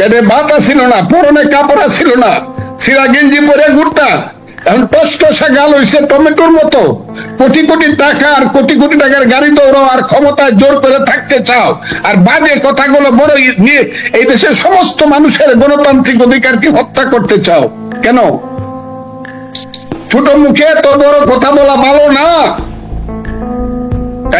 পেটে ভাত আসিল না, পরনে কাপড় আসিল না সিরা গেঞ্জি পরে ঘুরতা এখন কষ্ট গাল হইছে টমেটোর মতো। কোটি কোটি টাকা আর কোটি কোটি টাকার গাড়ি দৌড়াও আর ক্ষমতায় জোর করে থাকতে চাও। আর বাজে কথাগুলো বড় নিয়ে এই দেশের সমস্ত মানুষের গণতান্ত্রিক অধিকারকে হত্যা করতে চাও? কেন? ছোট মুখে তো বড় কথা বলা ভালো না।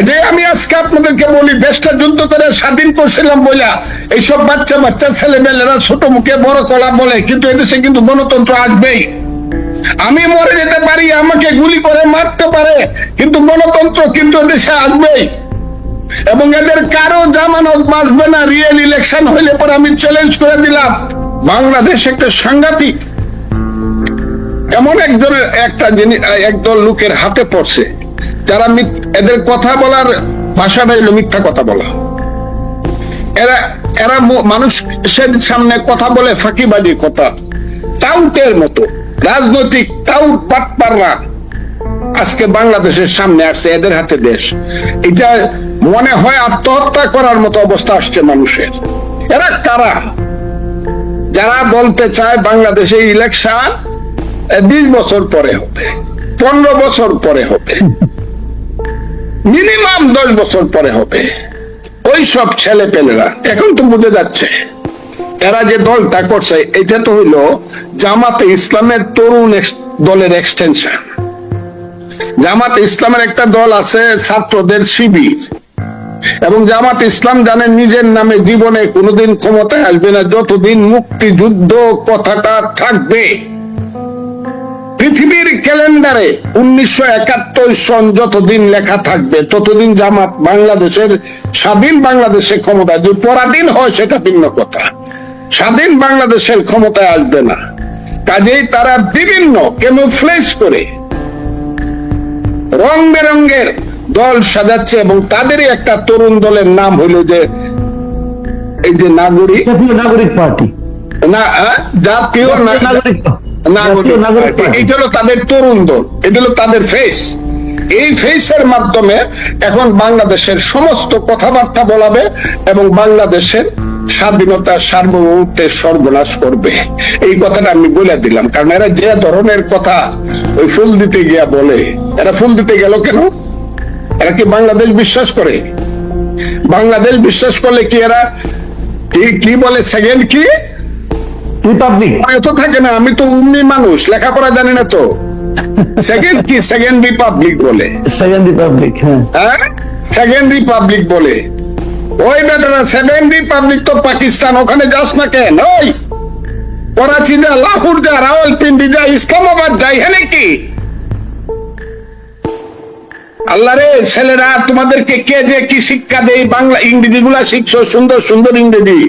কাজে আমি আজকে আপনাদেরকে বলি দেশটা যুদ্ধ করে স্বাধীন করছিলাম বইলা। এইসব বাচ্চা বাচ্চা, ছেলেমেয়েরা ছোট মুখে বড় কলা বলে, কিন্তু এদেশে কিন্তু গণতন্ত্র আসবেই। আমি মরে যেতে পারি, আমাকে গুলি করে মারতে পারে, কিন্তু গণতন্ত্র কিন্তু দেশে আসবেই। এবং এদের কারও জামানত বাঁচবে না রিয়েল ইলেকশন হইলে পরে আমি চ্যালেঞ্জ করে দিলাম। বাংলাদেশ একটা সাংঘাতিক। এমন একজনের একটা জিনিস, একদল লোকের হাতে পড়ছে। যারা এদের কথা বলার ভাষা হইল মিথ্যা কথা বলা। এরা এরা মানুষের সামনে কথা বলে ফাঁকিবাজি কথা। টাউটের মতো। রাজনৈতিক টাউট পাটপাররা আজকে বাংলাদেশের সামনে আসছে, এদের হাতে দেশ। এটা মনে হয় আত্মহত্যা করার মতো অবস্থা আসছে মানুষের। এরা কারা? যারা বলতে চায় বাংলাদেশে ইলেকশন বিশ বছর পরে হবে, পনেরো বছর পরে হবে। মিনিমাম দশ বছর পরে হবে। ওই সব ছেলে পেলেরা এখন তো বুঝে যাচ্ছে। এরা যে দলটা করছে, এটা তো হইল জামাতে ইসলামের তরুণ দলের এক্সটেনশন জামাত ইসলামের একটা দল আছে ছাত্রদের শিবির। এবং জামাত ইসলাম জানেন নিজের নামে জীবনে কোনোদিন ক্ষমতায় আসবে না, যতদিন মুক্তিযুদ্ধ কথাটা থাকবে। পৃথিবীর ক্যালেন্ডারে উনিশশো একাত্তর সন যতদিন লেখা থাকবে ততদিন জামাত বাংলাদেশের স্বাধীন বাংলাদেশে ক্ষমতায় যদি পরাধীন হয় সেটা ভিন্ন কথা। স্বাধীন বাংলাদেশের ক্ষমতায় আসবে না। কাজেই তারা বিভিন্ন কেমোফ্লেস করে রং বেরঙ্গের দল সাজাচ্ছে এবং তাদেরই একটা তরুণ দলের নাম হইল যে এই যে নাগরিক। নাগরিক পার্টি। না জাতীয় নাগরিক। নাগরিক জাতীয় নাগরিক পার্টি। পার্টি। এটা হলো তাদের তরুণ দল এটা হলো তাদের ফেস এই ফেসের মাধ্যমে এখন বাংলাদেশের সমস্ত কথাবার্তা বলাবে এবং বাংলাদেশের স্বাধীনতা সার্বভৌমত্বের সর্বনাশ করবে। এই কথাটা আমি বলে দিলাম কারণ এরা যে ধরনের কথা ওই ফুল দিতে গিয়া বলে এরা ফুল দিতে গেল কেন? এরা কি বাংলাদেশ বিশ্বাস করে? বাংলাদেশ বিশ্বাস করলে কি এরা কি বলে? সেকেন্ড কি? রিপাবলিক এত থাকে না আমি তো উম্মি মানুষ লেখাপড়া জানি না তো। সেকেন্ড কি? সেকেন্ড রিপাবলিক বলে। সেকেন্ড রিপাবলিক হ্যাঁ। হ্যাঁ? সেকেন্ড রিপাবলিক বলে। ওই বেটারা সেভেন রিপাবলিক তো পাকিস্তান ওখানে যাস না কেন? ওই করাচি যা লাহোর যা রাওয়ালপিন্ডি যা ইসলামাবাদ যাই হ্যাঁ নাকি আল্লাহ রে ছেলেরা তোমাদেরকে কে যে কি শিক্ষা দেয়? বাংলা ইংরেজি গুলা শিখছো সুন্দর সুন্দর ইংরেজি।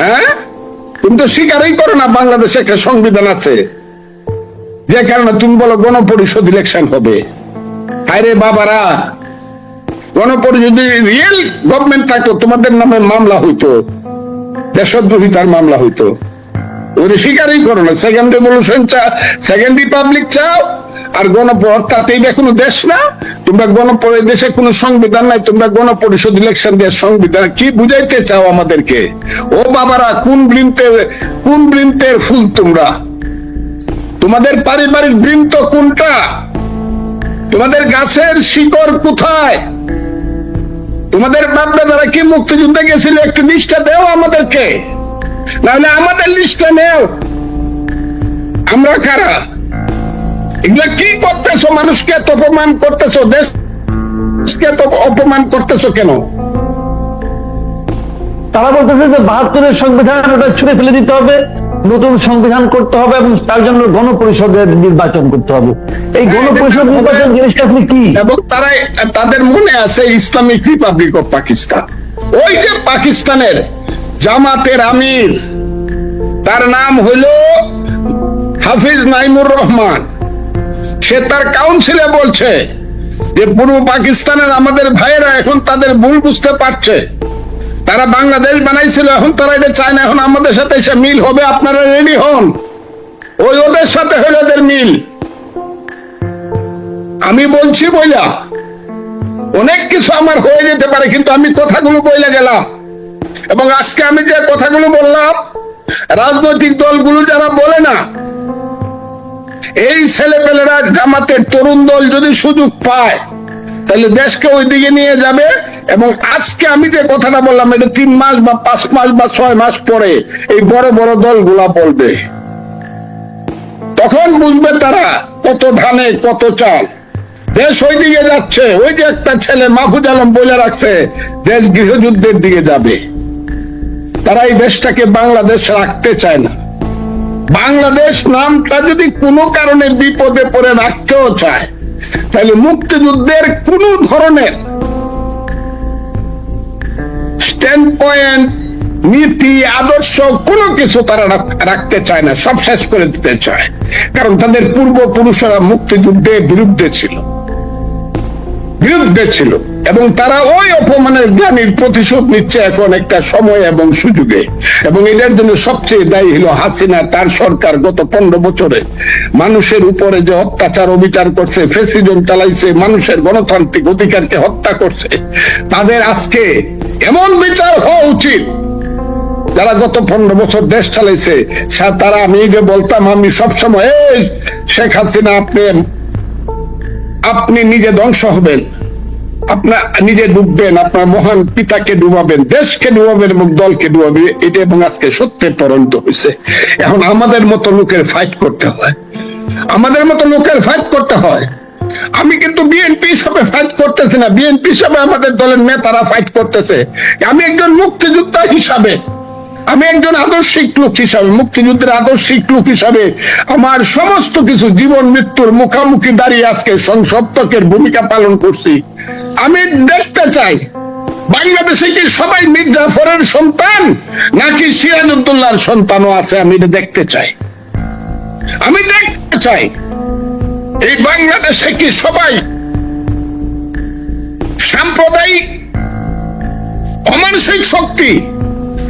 হ্যাঁ? তুমি তো স্বীকারই করো না বাংলাদেশে একটা সংবিধান আছে, যে কারণে তুমি বলো গণপরিষদ ইলেকশন হবে। আরে বাবারা, গণপরিষদ রিয়েল গভর্নমেন্ট থাকতো, তোমাদের নামে মামলা হইতো দেশদ্রোহিতার মামলা হইতো। তুমি স্বীকারই করো না। সেকেন্ড রেভলিউশন সেকেন্ড রিপাবলিক চাও আর গণপর তাতে এটা কোনো দেশ না? তোমরা গণপরি দেশে কোনো সংবিধান নাই, তোমরা গণপরিষদ ইলেকশন দিয়ে সংবিধান কি বুঝাইতে চাও আমাদেরকে? ও বাবারা, কোন বৃন্তের কোন বৃন্তের ফুল তোমরা? তোমাদের পারিবারিক বৃন্ত কোনটা? তোমাদের গাছের শিকড় কোথায়? তোমাদের বাপ দাদারা কি মুক্তিযুদ্ধে গেছিল? একটু লিস্টটা দেও আমাদেরকে। নাহলে আমাদের লিস্টটা নেও। আমরা কারা? এগুলা কি করতেছো? মানুষকে এত অপমান করতেছো? দেশকে এত অপমান করতেছো কেন? তারা বলতেছে যে বাহাত্তরের সংবিধান ওটা ছুড়ে ফেলে দিতে হবে নতুন সংবিধান করতে হবে এবং তার জন্য গণপরিষদের নির্বাচন করতে হবে। এই গণপরিষদ নির্বাচন জিনিসটা আপনি কি? এবং তারা তাদের মনে আছে ইসলামিক রিপাবলিক অফ পাকিস্তান। ওই যে পাকিস্তানের জামাতের আমির তার নাম হইল হাফিজ নাইমুর রহমান। সে তার কাউন্সিলে বলছে যে পূর্ব পাকিস্তানের আমাদের ভাইয়েরা এখন তাদের ভুল বুঝতে পারছে। তারা বাংলাদেশ বানাইছিল, এখন তারা এটা চায় না, এখন আমাদের সাথে এসে মিল হবে, আপনারা রেডি হন। ওই ওদের সাথে হইল ওদের মিল। আমি বলছি বইলা, অনেক কিছু আমার হয়ে যেতে পারে, কিন্তু আমি কথাগুলো বইলে গেলাম। এবং আজকে আমি যে কথাগুলো বললাম, রাজনৈতিক দলগুলো যারা বলে না এই ছেলেপেলেরা জামাতের তরুণ দল যদি সুযোগ পায়, তাহলে দেশকে ওই দিকে নিয়ে যাবে এবং আজকে আমি যে কথাটা বললাম, এটা তিন মাস বা পাঁচ মাস বা ছয় মাস পরে এই বড় বড় দলগুলা বলবে। তখন বুঝবে তারা কত ধানে, কত চাল। দেশ ওই দিকে যাচ্ছে, ওই যে একটা ছেলে মাহফুজ আলম বলে রাখছে, দেশ গৃহযুদ্ধের দিকে যাবে। তারা এই দেশটাকে বাংলাদেশ রাখতে চায় না। বাংলাদেশ নামটা যদি কোনো কারণে বিপদে পড়ে রাখতেও চায়, তাহলে মুক্তিযুদ্ধের কোন ধরনের স্ট্যান্ড পয়েন্ট নীতি, আদর্শ কোনো কিছু তারা রাখতে চায় না, সব শেষ করে দিতে চায়। কারণ তাদের পূর্বপুরুষরা মুক্তিযুদ্ধের বিরুদ্ধে ছিল। বিরুদ্ধে ছিল। এবং তারা ওই অপমানের জ্ঞানীর প্রতিশোধ নিচ্ছে এখন একটা সময় এবং সুযোগে। এবং এটার জন্য সবচেয়ে দায়ী হলো হাসিনা, তার সরকার গত পনেরো বছরে। মানুষের উপরে যে অত্যাচার, অবিচার করছে, ফেসিজম চালাইছে, মানুষের গণতান্ত্রিক অধিকারকে হত্যা করছে, তাদের আজকে এমন বিচার হওয়া উচিত। যারা গত পনেরো বছর দেশ চালাইছে তারা আমি যে বলতাম, আমি সবসময় শেখ হাসিনা আপনি আপনি নিজে ধ্বংস হবেন। আপনার নিজে ডুববেন, আপনার মহান পিতাকে ডুবাবেন, দেশকে ডুবাবেন এবং দলকে এটা এবং আজকে সত্যে হয়েছে। এখন আমাদের মতো লোকের ফাইট করতে হয়। আমাদের মতো লোকের ফাইট করতে হয়। আমি কিন্তু বিএনপি হিসাবে ফাইট করতেছি না। বিএনপি হিসাবে আমাদের দলের নেতারা ফাইট করতেছে। আমি একজন মুক্তিযোদ্ধা হিসাবে, আমি একজন আদর্শিক লোক হিসাবে, মুক্তিযুদ্ধের আদর্শিক লোক হিসাবে আমার সমস্ত কিছু, জীবন, মৃত্যুর মুখামুখি দাঁড়িয়ে আজকে সংসপ্তকের ভূমিকা পালন করছি। আমি দেখতে চাই, বাংলাদেশে কি সবাই মির্জাফরের জাফরের সন্তান, নাকি সিরাজউদ্দৌলার সন্তানও আছে? আমি দেখতে চাই। আমি দেখতে চাই, এই বাংলাদেশে কি সবাই সাম্প্রদায়িক অমানসিক শক্তি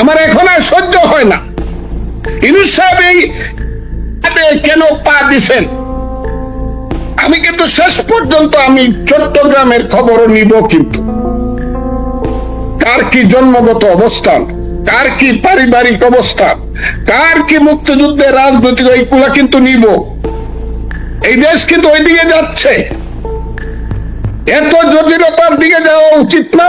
আমার এখন আর সহ্য হয় না। ইনুস সাহেব এই কেন পা দিছেন? আমি কিন্তু শেষ পর্যন্ত আমি চট্টগ্রামের খবরও নিব কিন্তু। কার কি জন্মগত অবস্থান? কার কি পারিবারিক অবস্থান? কার কি মুক্তিযুদ্ধের রাজনৈতিক এইগুলা কিন্তু নিব? এই দেশ কিন্তু ওইদিকে যাচ্ছে। এত জটিলতার দিকে যাওয়া উচিত না।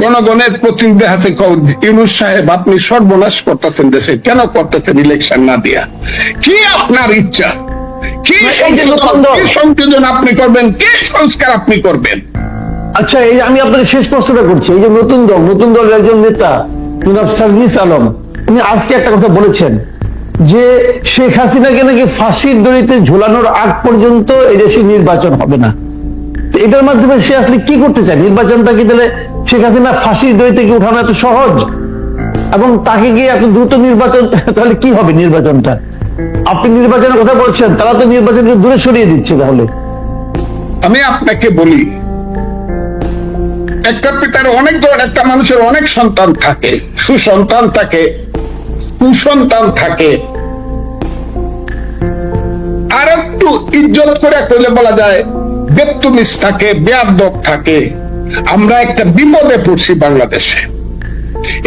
জনগণের প্রতিনিধি আছে ইউনুস সাহেব আপনি সর্বনাশ করতেছেন দেশে। কেন করতেছেন ইলেকশন না দিয়া? কি আপনার ইচ্ছা? কি সংযোজন আপনি করবেন? কি সংস্কার আপনি করবেন? আচ্ছা এই আমি আপনাকে শেষ প্রশ্নটা করছি। এই যে নতুন দল নতুন দলের একজন নেতা জনাব সার্জিস আলম উনি আজকে একটা কথা বলেছেন যে শেখ হাসিনাকে নাকি ফাঁসির দড়িতে ঝুলানোর আগ পর্যন্ত এদেশে নির্বাচন হবে না। এটার মাধ্যমে সে আসলে কি করতে চায়? নির্বাচনটা কি তাহলে শেখ হাসিনা ফাঁসির দড়ি থেকে উঠানো এত সহজ? এবং তাকে গিয়ে এত দ্রুত নির্বাচন, তাহলে কি হবে নির্বাচনটা? আপনি নির্বাচনের কথা বলছেন, তারা তো নির্বাচনকে দূরে সরিয়ে দিচ্ছে তাহলে। আমি আপনাকে বলি, একটা পিতার অনেক ধরনের, একটা মানুষের অনেক সন্তান থাকে, সুসন্তান থাকে, কুসন্তান থাকে। আর একটু ইজ্জত করে কইলে বলা যায় বেত্তুমিস থাকে বেয়াদব থাকে। আমরা একটা বিপদে পড়ছি বাংলাদেশে।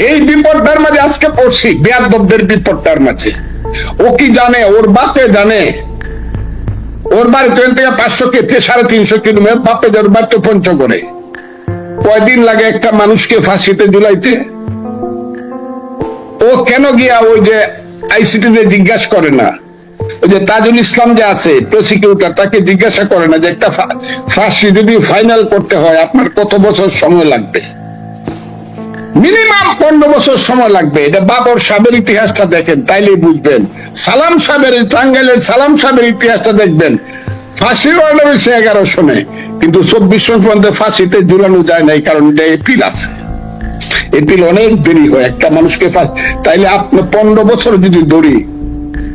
এই বিপদটার মাঝে আজকে পড়ছি বেয়াদবদের বিপদটার মাঝে। ও কি জানে, ওর বাপে জানে? ওর বাড়ি ট্রেন থেকে পাঁচশো কে সাড়ে তিনশো কিলোমিটার, বাপে যার বাড়িতে করে কয়দিন লাগে একটা মানুষকে ফাঁসিতে ঝুলাইতে? ও কেন গিয়া ওই যে আইসিটি তে জিজ্ঞাসা করে না? যে তাজুল ইসলাম যে আছে, প্রসিকিউটর, তাকে জিজ্ঞাসা করে না যে একটা ফাঁসি যদি ফাইনাল করতে হয়, আপনার কত বছর সময় লাগবে? মিনিমাম পনেরো বছর সময় লাগবে। এটা বাবর ইতিহাসটা দেখেন, তাইলেই বুঝবেন। সালাম টাঙ্গাইলের সালাম ইতিহাসটা দেখবেন। ফাঁসির অর্ডার হয়েছে এগারো কিন্তু চব্বিশ সন ফাঁসিতে ঝুলানো যায় নাই, কারণ এটা এপিল আছে। এপিল অনেক দেরি হয়, একটা মানুষকে তাইলে আপনি পনেরো বছর যদি ধরি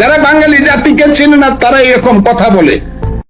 যারা বাঙালি জাতিকে চিনে না তারা এরকম কথা বলে।